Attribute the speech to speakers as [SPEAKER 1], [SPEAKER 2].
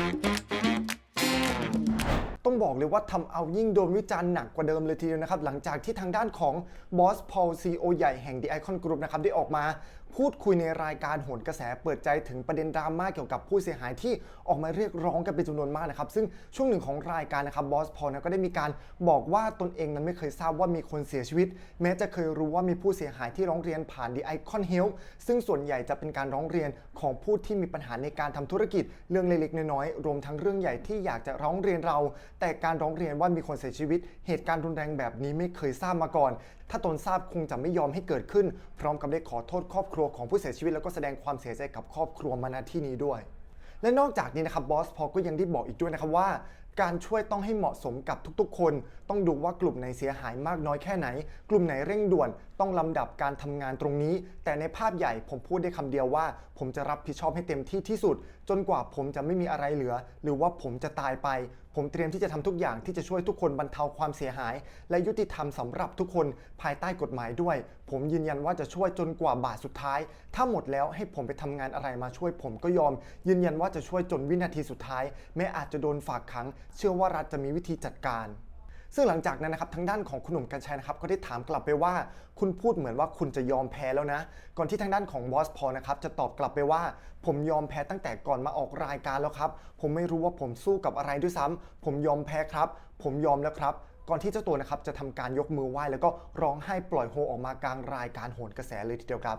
[SPEAKER 1] Mm-hmm. บอกเลยว่าทำเอายิ่งโดนวิจารณ์หนักกว่าเดิมเลยทีเดียวนะครับ หลังจากที่ทางด้านของบอสพอลซีโอใหญ่แห่ง The Icon Group นะครับได้ออกมาพูดคุยในรายการโหนกระแสเปิดใจถึงประเด็นดราม่าเกี่ยวกับผู้เสียหายที่ออกมาเรียกร้องกันเป็นจำนวนมากนะครับ ซึ่งช่วงหนึ่งของรายการนะครับบอสพอลนะก็ได้มีการบอกว่าตนเองนั้นไม่เคยทราบว่ามีคนเสียชีวิต แม้จะเคยรู้ว่ามีผู้เสียหายที่ร้องเรียนผ่าน The Icon Health ซึ่งส่วนใหญ่จะเป็นการร้องเรียนของผู้ที่มีปัญหาในการทำธุรกิจเรื่องเล็กๆน้อยๆรวมทั้งเรื่องใหญ่ที่อยากจะร้องเรียนเรา แต่การร้องเรียนว่ามีคนเสียชีวิต เหตุการณ์รุนแรงแบบนี้ไม่เคยทราบมาก่อน ถ้าตนทราบคงจะไม่ยอมให้เกิดขึ้น พร้อมกับได้ขอโทษครอบครัวของผู้เสียชีวิตแล้วก็แสดงความเสียใจกับครอบครัวมาณที่นี้ด้วย และนอกจากนี้นะครับบอสพอก็ยังได้บอกอีกด้วยนะครับว่าการช่วยต้องให้เหมาะสมกับทุกๆ คน ต้องดูว่ากลุ่มไหนเสียหายมากน้อยแค่ไหน กลุ่มไหนเร่งด่วน ต้องลำดับการทำงานตรงนี้ แต่ในภาพใหญ่ผมพูดได้คำเดียวว่า ผมจะรับผิดชอบให้เต็มที่ที่สุด จนกว่าผมจะไม่มีอะไรเหลือ หรือว่าผมจะตายไปผมเตรียมที่จะทำทุกอย่างที่จะช่วยทุกคนบรรเทาความเสียหาย และยุติธรรมสำหรับทุกคนภายใต้กฎหมายด้วย ผมยืนยันว่าจะช่วยจนกว่าบาทสุดท้าย ถ้าหมดแล้วให้ผมไปทำงานอะไรมาช่วยผมก็ยอม ยืนยันว่าจะช่วยจนวินาทีสุดท้าย แม้อาจจะโดนฝากขัง เชื่อว่ารัฐจะมีวิธีจัดการ ซึ่งหลังจากนั้นนะครับทางด้านของคุณหนุ่มกัญชัยนะครับก็ได้ถามกลับไปว่า คุณพูดเหมือนว่าคุณจะยอมแพ้แล้วนะ ก่อนที่ทางด้านของบอสพอนะครับจะตอบกลับไปว่า ผมยอมแพ้ตั้งแต่ก่อนมาออกรายการแล้วครับ ผมไม่รู้ว่าผมสู้กับอะไรด้วยซ้ำผมยอมแพ้ครับ ผมยอมแล้วครับก่อนที่เจ้าตัวนะครับจะทำการยกมือไหว้แล้วก็ร้องไห้ปล่อยโฮออกมากลางรายการโหนกระแสเลยทีเดียวครับ